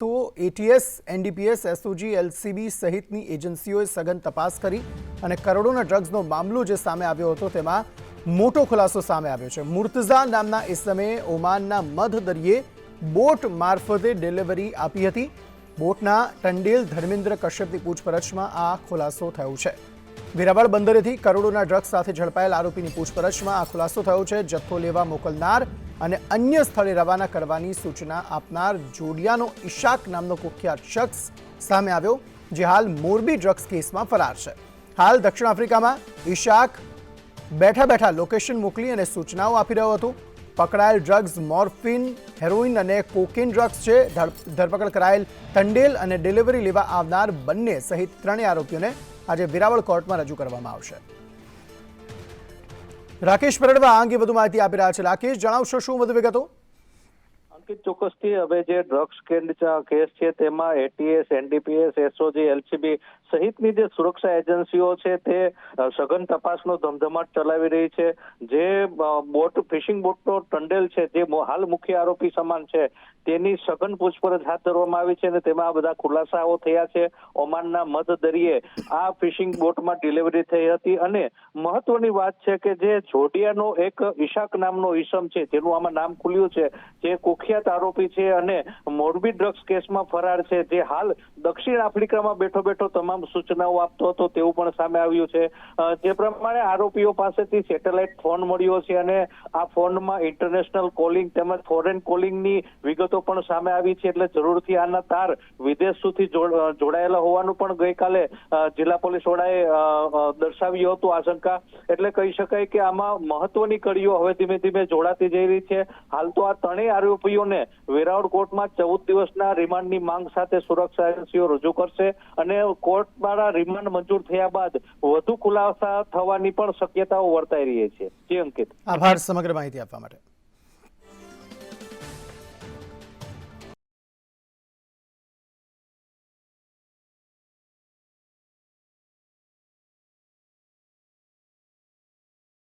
તો ATS NDPS SOG LCB સહિતની એજન્સીઓએ સઘન તપાસ કરી અને કરોડોના ડ્રગ્સનો મામલો જે સામે આવ્યો હતો તેમાં મોટો ખુલાસો સામે આવ્યો છે. મુર્તઝા નામના ઇસમે ઓમાનના મધ દરિયે બોટ મારફતે ડિલિવરી આપી હતી. બોટના ટંડેલ ધર્મેન્દ્ર કશ્યપની પૂછપરછમાં આ ખુલાસો થયો છે. વેરાવળ બંદરેથી કરોડોના ડ્રગ્સ સાથે ઝડપાયેલ આરોપીની પૂછપરછમાં આ ખુલાસો થયો છે. જથ્થો લેવા મોકલનાર અને અન્ય સ્થળે રવાના કરવાની સૂચના આપનાર જોડિયાનો ઈશાક નામનો કુખ્યાત શખ્સ સામે આવ્યો, જે હાલ મોરબી ડ્રગ્સ કેસમાં ફરાર છે. હાલ દક્ષિણ આફ્રિકામાં ઈશાક બેઠા બેઠા લોકેશન મોકલી અને સૂચનાઓ આપી રહ્યો હતો. પકડાયેલ ડ્રગ્સ મોર્ફિન, હેરોઇન અને કોકેન ડ્રગ્સ છે. ધરપકડ કરાયેલ તંડેલ અને ડિલિવરી લેવા આવનાર બંને સહિત ત્રણેય આરોપીઓને આજે વેરાવળ કોર્ટમાં રજૂ કરવામાં આવશે. રાકેશ પરડવા આ અંગે વધુ માહિતી આપી રહ્યા છે. રાકેશ જણાવશો શું વધુ વિગતો? અંકિત ચોક્કસથી હવે જે ડ્રગ્સ કેસ છે, તેમાં એટીએસ એનડીપીએસ એસઓજી એલસીબી સહિતની જે સુરક્ષા એજન્સીઓ છે, તે સઘન તપાસનો ધમધમાટ ચલાવી રહી છે. જે બોટ, ફિશિંગ બોટનો ટંડેલ છે, જે હાલ મુખ્ય આરોપી સમાન છે, તેની સઘન પૂછપરછ હાથ ધરવામાં આવી છે અને તેમાં બધા ખુલાસાઓ થયા છે. ઓમાનના મધ દરિયે આ ફિશિંગ બોટમાં ડિલિવરી થઈ હતી અને મહત્વની વાત છે કે જે જોડિયાનો એક ઈશાક નામનો ઈસમ છે તેનું આમાં નામ ખુલ્યું છે, જે કુખ્યાત આરોપી છે અને મોરબી ડ્રગ્સ કેસમાં ફરાર છે. જે હાલ દક્ષિણ આફ્રિકામાં બેઠો બેઠો તમામ સૂચનાઓ આપતો હતો, તેવું પણ સામે આવ્યું છે. જે પ્રમાણે આરોપીઓ પાસેથી સેટેલાઇટ ફોન મળ્યો છે અને આ ફોનમાં ઇન્ટરનેશનલ કોલિંગ તેમજ ફોરેન કોલિંગની વિગતો પણ સામે આવી છે, એટલે જરૂરથી આના તાર વિદેશ સુધી જોડાયેલા હોવાનું પણ ગઈકાલે જિલ્લા પોલીસ વડાએ દર્શાવ્યું હતું આશંકા. એટલે કહી શકાય કે આમાં મહત્વની કડીઓ હવે ધીમે ધીમે જોડાતી જઈ રહી છે. હાલ તો આ ત્રણેય આરોપીઓને વેરાવળ કોર્ટમાં ચૌદ દિવસના રિમાન્ડની માંગ સાથે સુરક્ષા એજન્સીઓ રજૂ કરશે અને કોર્ટ દ્વારા રિમાન્ડ મંજૂર થયા બાદ વધુ ખુલાસા થવાની પણ શક્યતાઓ વર્તાઈ રહી છે. જે અંકિત. આભાર, સમગ્ર માહિતી આપવા માટે.